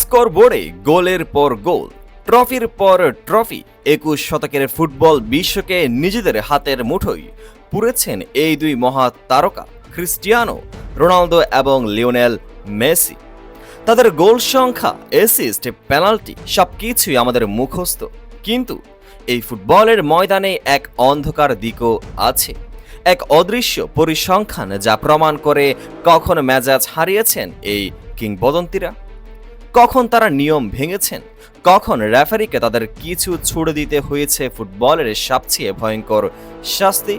স্কোরবোর্ডে গোলের পর গোল, ট্রফির পর ট্রফি, একুশ শতকের ফুটবল বিশ্বকে নিজেদের হাতের মুঠোয় পুরেছেন এই দুই মহা তারকা ক্রিস্টিয়ানো রোনালদো এবং লিওনেল মেসি। তাদের গোল সংখ্যা অ্যাসিস্ট পেনাল্টি সব কিছুই আমাদের মুখস্থ। কিন্তু এই ফুটবলের ময়দানে এক অন্ধকার দিকও আছে। এক অদৃশ্য পরিসংখ্যান যা প্রমাণ করে কখন মেজাজ হারিয়েছেন এই কিংবদন্তিরা। কখন তারা নিয়ম ভেঙেছেন? কখন রেফারিকে তাদের কিছু ছুড়ে দিতে হয়েছে ফুটবলের সবচেয়ে ভয়ঙ্কর শাস্তি?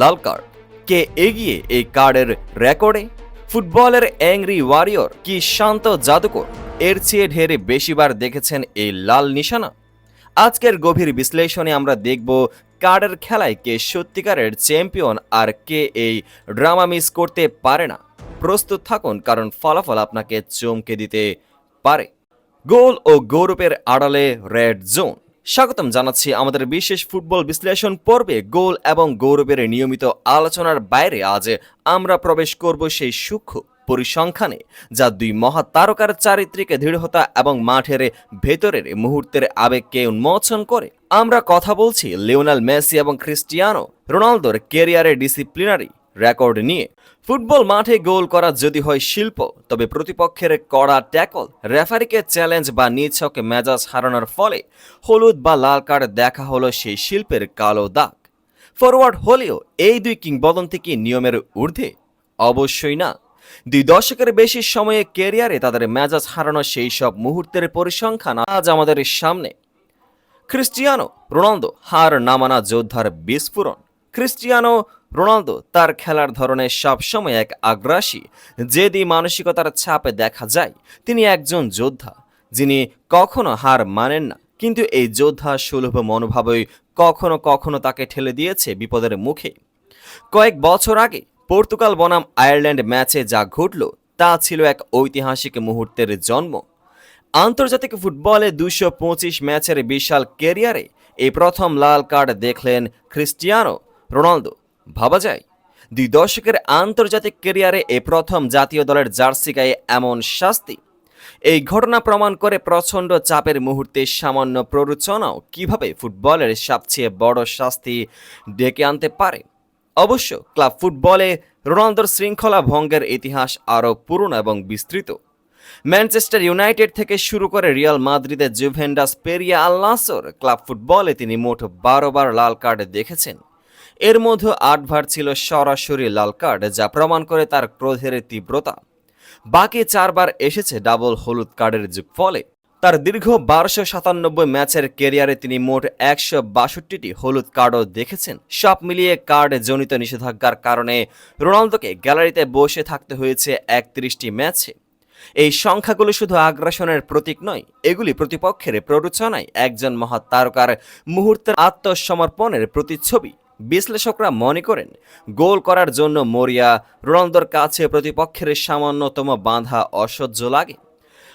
লাল কার্ড কে এগিয়ে এই কার্ডের রেকর্ডে? ফুটবলের অ্যাংরি ওয়ারিয়র কি শান্ত জাদুকর? এর চেয়ে ঢেরে বেশিবার দেখেছেন এই লাল নিশানা? আজকের গভীর বিশ্লেষণে আমরা দেখব কার্ডের খেলায় কে সত্যিকারের চ্যাম্পিয়ন আর কে এই ড্রামা মিস করতে পারে না। প্রস্তুত থাকুন, কারণ ফলাফল আপনাকে চমকে দিতে পারে। গোল ও গৌরবের আড়ালে রেড জোন। স্বাগতম জানাচ্ছি আমাদের বিশেষ ফুটবল বিশ্লেষণ পর্বে গোল এবং গৌরবের নিয়মিত আলোচনার বাইরে আজ আমরা প্রবেশ করব সেই সূক্ষ্ম পরিসংখ্যানে, যা দুই মহা তারকার চারিত্রিক দৃঢ়তা এবং মাঠের ভেতরের মুহূর্তের আবেগকে উন্মোচন করে। আমরা কথা বলছি লিওনাল মেসি এবং ক্রিস্টিয়ানো রোনালদোর কেরিয়ারে ডিসিপ্লিনারি রেকর্ড নিয়ে। ফুটবল মাঠে গোল করা যদি হয় শিল্প, তবে প্রতিপক্ষের কড়া ট্যাকল, রেফারিকে চ্যালেঞ্জ বা নিছক মেজাজ হারানোর ফলে হলুদ বা লাল কার্ড দেখা হলো সেই শিল্পের কালো দাগ। ফরওয়ার্ড হলেও এই দুই কিংবদন্তি কি নিয়মের ঊর্ধ্বে? অবশ্যই না। দুই দশকের বেশি সময়ে কেরিয়ারে তাদের মেজাজ হারানো সেই সব মুহূর্তের পরিসংখ্যান আজ আমাদের সামনে। ক্রিস্টিয়ানো রোনালদো, হার নামানা যোদ্ধার বিস্ফোরণ। ক্রিস্টিয়ানো রোনালদো তার খেলার ধরনে সবসময় এক আগ্রাসী জেদি মানসিকতার ছাপে দেখা যায়। তিনি একজন যোদ্ধা, যিনি কখনো হার মানেন না, কিন্তু এই যোদ্ধা সুলভ মনোভাবই কখনো কখনো তাকে ঠেলে দিয়েছে বিপদের মুখে। কয়েক বছর আগে পর্তুগাল বনাম আয়ারল্যান্ড ম্যাচে যা ঘটল, তা ছিল এক ঐতিহাসিক মুহূর্তের জন্ম। আন্তর্জাতিক ফুটবলে দুশো পঁচিশ ম্যাচের বিশাল কেরিয়ারে এই প্রথম লাল কার্ড দেখলেন ক্রিস্টিয়ানো রোনালদো। ভাবা যায় দুই দশকের আন্তর্জাতিক কেরিয়ারে এ প্রথম জাতীয় দলের জার্সি গায়ে এমন শাস্তি। এই ঘটনা প্রমাণ করে প্রচণ্ড চাপের মুহূর্তে সামান্য প্ররোচনাও কীভাবে ফুটবলের সবচেয়ে বড় শাস্তি ডেকে আনতে পারে। অবশ্য ক্লাব ফুটবলে রোনালদোর শৃঙ্খলা ভঙ্গের ইতিহাস আরও পুরনো এবং বিস্তৃত। ম্যানচেস্টার ইউনাইটেড থেকে শুরু করে রিয়াল মাদ্রিদে জুভেন্ডাস পেরিয়া আল নাসর ক্লাব ফুটবলে তিনি মোট বারো বার লাল কার্ড দেখেছেন। এর মধ্যে আটবার ছিল সরাসরি লাল কার্ড যা প্রমাণ করে তার ক্রোধের তীব্রতা। বাকি চারবার এসেছে ডাবল হলুদ কার্ডের যুগ। ফলে তার দীর্ঘ বারোশো সাতানব্বই ম্যাচের কেরিয়ারে তিনি মোট একশো বাষট্টিটি হলুদ কার্ডও দেখেছেন। সব মিলিয়ে কার্ড জনিত নিষেধাজ্ঞার কারণে রোনালদোকে গ্যালারিতে বসে থাকতে হয়েছে একত্রিশটি ম্যাচে। এই সংখ্যাগুলো শুধু আগ্রাসনের প্রতীক নয়, এগুলি প্রতিপক্ষের প্ররোচনায় একজন মহা তারকার মুহূর্তের আত্মসমর্পণের প্রতিচ্ছবি। বিশ্লেষকরা মনে করেন, গোল করার জন্য মরিয়া রোনালদোর কাছে প্রতিপক্ষের সামান্যতম বাঁধা অসহ্য লাগে,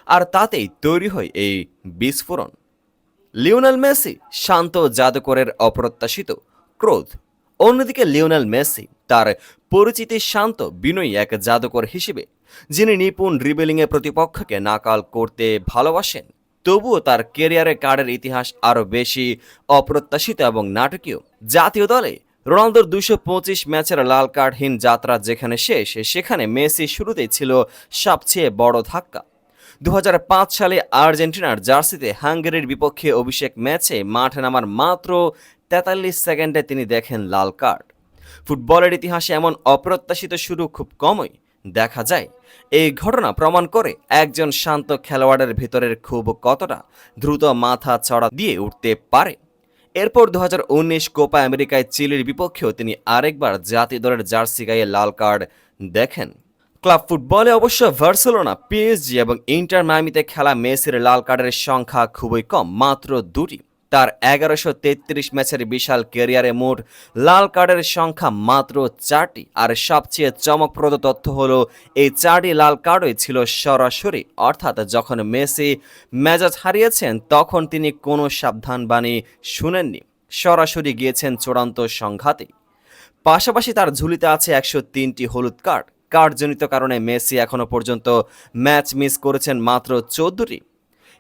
আর তাতেই তৈরি হয় এই বিস্ফোরণ। লিওনেল মেসি শান্ত জাদুকরের অপ্রত্যাশিত ক্রোধ। অন্যদিকে লিওনেল মেসি তার পরিচিতি শান্ত বিনয়ী এক জাদুকর হিসেবে, যিনি নিপুণ রিবেলিংয়ে প্রতিপক্ষকে নাকাল করতে ভালোবাসেন। তবুও তার কেরিয়ারে কার্ডের ইতিহাস আরও বেশি অপ্রত্যাশিত এবং নাটকীয়। জাতীয় দলে রোনালদোর দুশো পঁচিশ ম্যাচের লাল কার্ডহীন যাত্রা যেখানে শেষ, সেখানে মেসি শুরুতেই ছিল সবচেয়ে বড় ধাক্কা। দু হাজার পাঁচ সালে আর্জেন্টিনার জার্সিতে হাঙ্গেরির বিপক্ষে অভিষেক ম্যাচে মাঠে নামার মাত্র তেতাল্লিশ সেকেন্ডে তিনি দেখেন লাল কার্ড। ফুটবলের ইতিহাসে এমন অপ্রত্যাশিত শুরু খুব কমই। দেখা যায়, এই ঘটনা প্রমাণ করে একজন শান্ত খেলোয়াড়ের ভিতরের খুব কতটা দ্রুত মাথা চড়া দিয়ে উঠতে পারে। এরপর দু হাজার উনিশ কোপা আমেরিকায় চিলির বিপক্ষেও তিনি আরেকবার জাতীয় দলের জার্সি গায়ে লাল কার্ড দেখেন। ক্লাব ফুটবলে অবশ্য ভার্সেলোনা পিএসজি এবং ইন্টার মায়ামিতে খেলা মেসির লাল কার্ডের সংখ্যা খুবই কম, মাত্র দুটি। তার এগারোশো তেত্রিশ ম্যাচের বিশাল ক্যারিয়ারে মোট লাল কার্ডের সংখ্যা মাত্র চারটি। আর সবচেয়ে চমকপ্রদ তথ্য হলো, এই চারটি লাল কার্ডই ছিল সরাসরি। অর্থাৎ যখন মেসি মেজাজ হারিয়েছেন, তখন তিনি কোনো সাবধানবাণী শুনেননি। সরাসরি গিয়েছেন চূড়ান্ত সংঘাতে। পাশাপাশি তার ঝুলিতে আছে একশো তিনটি হলুদ কার্ড। কার্ডজনিত কারণে মেসি এখনও পর্যন্ত ম্যাচ মিস করেছেন মাত্র চোদ্দটি।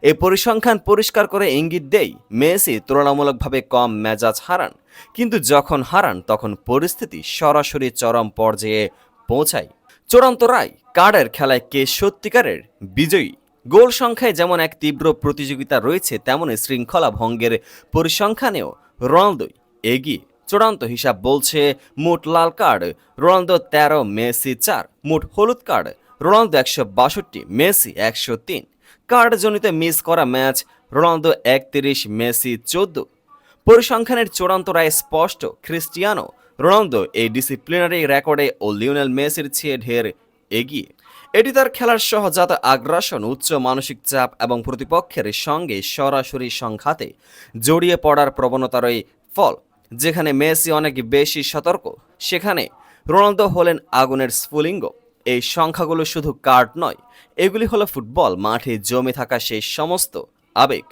এই পরিসংখ্যান পরিষ্কার করে ইঙ্গিত দেই, মেসি তুলনামূলকভাবে কম মেজাজ হারান, কিন্তু যখন হারান তখন পরিস্থিতি সরাসরি চরম পর্যায়ে পৌঁছায়। চূড়ান্ত রায়, কার্ডের খেলায় কে সত্যিকারের বিজয়ী? গোল সংখ্যায় যেমন এক তীব্র প্রতিযোগিতা রয়েছে, তেমনই শৃঙ্খলা ভঙ্গের পরিসংখ্যানেও রোনালদোই এগিয়ে। চূড়ান্ত হিসাব বলছে, মোট লাল কার্ড, রোনালদো তেরো, মেসি চার। মোট হলুদ কার্ড, রোনালদো একশো বাষট্টি, মেসি একশো তিন। কার্ডজনিত মিস করা ম্যাচ, রোনালদো একত্রিশ, মেসি চোদ্দ। পরিসংখ্যানের চূড়ান্ত রায় স্পষ্ট, ক্রিস্টিয়ানো রোনালদো এই ডিসিপ্লিনারি রেকর্ডে ও লিওনেল মেসির চেয়ে ঢের এগিয়ে। এটি তার খেলার সহজাত আগ্রাসন, উচ্চ মানসিক চাপ এবং প্রতিপক্ষের সঙ্গে সরাসরি সংঘাতে জড়িয়ে পড়ার প্রবণতারই ফল, যেখানে মেসি অনেক বেশি সতর্ক। সেখানে রোনালদো হলেন আগুনের স্ফুলিঙ্গ। এই সংখ্যাগুলো শুধু কার্ড নয়, এগুলি হলো ফুটবল, মাঠে জমে থাকা সেই সমস্ত আবেগ,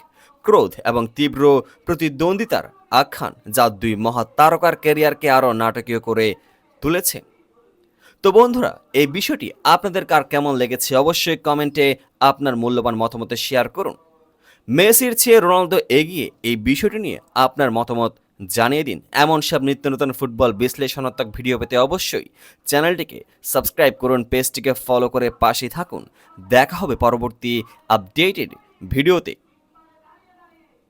ক্রোধ এবং তীব্র প্রতিদ্বন্দ্বিতার আখ্যান যা দুই মহা তারকার ক্যারিয়ারকে আরও নাটকীয় করে তুলেছে। তো বন্ধুরা, এই বিষয়টি আপনাদের কার কেমন লেগেছে অবশ্যই কমেন্টে আপনার মূল্যবান মতামত শেয়ার করুন। মেসির চেয়ে রোনালদো এগিয়ে এই বিষয়টি নিয়ে আপনার মতামত জানিয়ে দিন। এমন সব নিত্য নতুন ফুটবল বিশ্লেষণাত্মক ভিডিও পেতে অবশ্যই চ্যানেলটিকে সাবস্ক্রাইব করুন, পেজটিকে ফলো করে পাশে থাকুন। দেখা হবে পরবর্তী আপডেটেড ভিডিওতে।